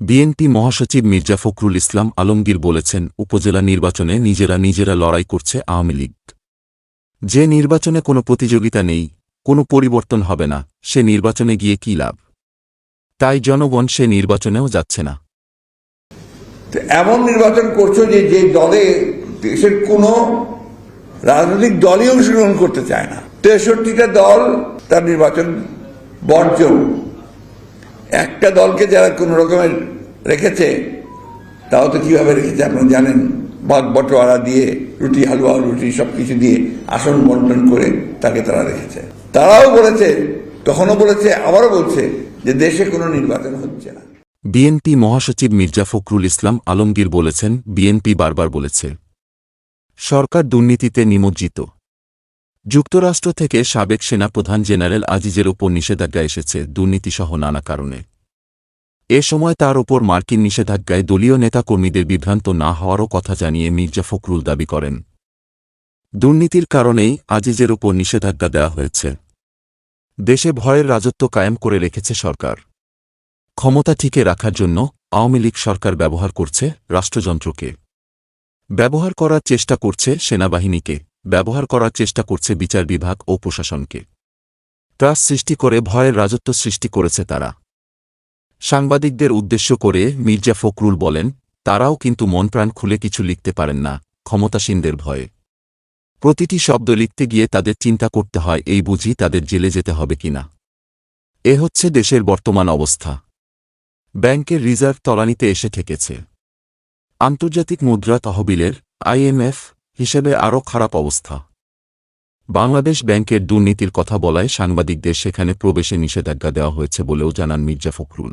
BNP মহাসচিব মির্জা ফখরুল ইসলাম আলমগীর বলেছেন, উপজেলা নির্বাচনে নিজেরা নিজেরা লড়াই করছে আওয়ামী লীগ। যে নির্বাচনে কোনো প্রতিযোগিতা নেই, কোনো পরিবর্তন হবে না, সে নির্বাচনে গিয়ে কি লাভ? তাই জনগণ সে নির্বাচনেও যাচ্ছে না। এমন নির্বাচন করছ যে যে দলে দেশের কোনো রাজনৈতিক দলই অংশগ্রহণ করতে চায় না। তেষট্টিটা দল তার নির্বাচন বর্জন একটা দলকে যারা কোনো রকমের রেখেছে, তাও তো কীভাবে রেখেছে আপনারা জানেন? ভাগ বটোয়ারা দিয়ে, রুটি, হালুয়া, রুটি সব কিছু দিয়ে আসন বন্টন করে তাকে তারা রেখেছে। তারাও বলেছে, তখনও বলেছে, আবারও বলছে যে দেশে কোনো নির্বাচন হচ্ছে না। বিএনপি মহাসচিব মির্জা ফখরুল ইসলাম আলমগীর বলেছেন বিএনপি বারবার বলেছে, সরকার দুর্নীতিতে নিমজ্জিত। যুক্তরাষ্ট্র থেকে সাবেক সেনাপ্রধান জেনারেল আজিজের ওপর নিষেধাজ্ঞা এসেছে, দুর্নীতিসহ নানা কারণে। এ সময় তার ওপর মার্কিন নিষেধাজ্ঞায় দলীয় নেতাকর্মীদের বিভ্রান্ত না হওয়ারও কথা জানিয়ে মির্জা ফখরুল দাবি করেন। দুর্নীতির কারণেই আজিজের ওপর নিষেধাজ্ঞা দেওয়া হয়েছে। দেশে ভয়ের রাজত্ব কায়েম করে রেখেছে সরকার। ক্ষমতা ঠিকে রাখার জন্য আওয়ামী লীগ সরকার ব্যবহার করছে রাষ্ট্রযন্ত্রকে। ব্যবহার করার চেষ্টা করছে সেনাবাহিনীকে। ব্যবহার করার চেষ্টা করছে বিচার বিভাগ ও প্রশাসনকে। ত্রাস সৃষ্টি করে ভয়ের রাজত্ব সৃষ্টি করেছে তারা। সাংবাদিকদের উদ্দেশ্য করে মির্জা ফখরুল বলেন, তারাও কিন্তু মনপ্রাণ খুলে কিছু লিখতে পারেন না, ক্ষমতাসীনদের ভয়ে। প্রতিটি শব্দ লিখতে গিয়ে তাদের চিন্তা করতে হয়, এই বুঝি তাদের জেলে যেতে হবে কিনা এ হচ্ছে দেশের বর্তমান অবস্থা। ব্যাংকের রিজার্ভ তলানিতে এসে ঠেকেছে। আন্তর্জাতিক মুদ্রা তহবিলের আইএমএফ হিসেবে আরও খারাপ অবস্থা। বাংলাদেশ ব্যাংকের দুর্নীতির কথা বলায় সাংবাদিকদের সেখানে প্রবেশে নিষেধাজ্ঞা দেওয়া হয়েছে বলেও জানান মির্জা ফখরুল।